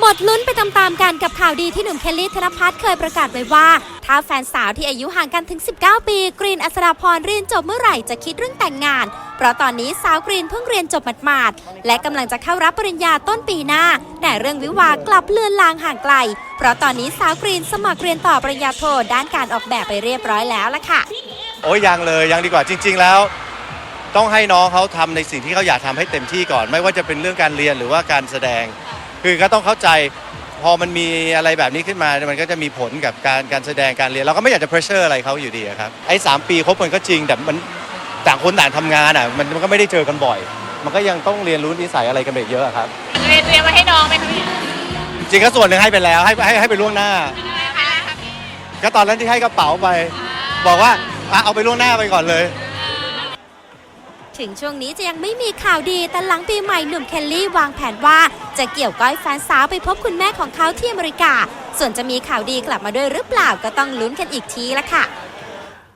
หมดลุ้นไปตามๆกันกับข่าวดีที่หนุ่มเคลลี่ธนพัฒน์เคยประกาศไว้ว่า ถ้าแฟนสาวที่อายุห่างกันถึง 19 ปี กรีนอัศราพรเรียนจบเมื่อไหร่จะคิดเรื่องแต่งงาน เพราะตอนนี้สาวกรีนเพิ่งเรียนจบหมาดๆและกำลังจะเข้ารับปริญญาต้นปีหน้า แต่เรื่องวิวากลับเลือนลางห่างไกล เพราะตอนนี้สาวกรีนสมัครเรียนต่อปริญญาโทด้านการออกแบบไปเรียบร้อยแล้วล่ะค่ะ โอ้ยยังเลยยังดีกว่าจริง ๆ แล้ว ต้องให้น้องเขาทำในสิ่งที่เขาอยากทำให้เต็มที่ก่อน ไม่ว่าจะเป็นเรื่องการเรียนหรือว่าการแสดง คือก็ต้องเข้าใจพอมันมีอะไรแบบนี้ขึ้นมา มันก็จะมีผลกับการการแสดงการเรียน เราก็ไม่อยากจะเพรสเชอร์อะไรเขาอยู่ดีอะครับไอ้สามปีคบกันก็จริงแต่มันต่างคนต่างทำงานอะมันมันก็ไม่ได้เจอกันบ่อย มันก็ยังต้องเรียนรู้นิสัยอะไรกันไปอีกเยอะอะครับ เรียนเตรียมไว้ให้น้องไหมคะพี่จริงๆก็ส่วนหนึ่งให้ไปแล้วให้ให้ให้ไปล่วงหน้าอะไรคะพี่ก็ตอนนั้นที่ให้กระเป๋าไป บอกว่าอะเอาไปล่วงหน้าไปก่อนเลย ถึงช่วงนี้จะยังไม่มีข่าวดีแต่หลังปีใหม่หนุ่มเคลลี่วางแผนว่า จะเกี่ยวก้อยแฟนสาวไปพบคุณแม่ของเขาที่อเมริกา ส่วนจะมีข่าวดีกลับมาด้วยหรือเปล่าก็ต้องลุ้นกันอีกทีละค่ะ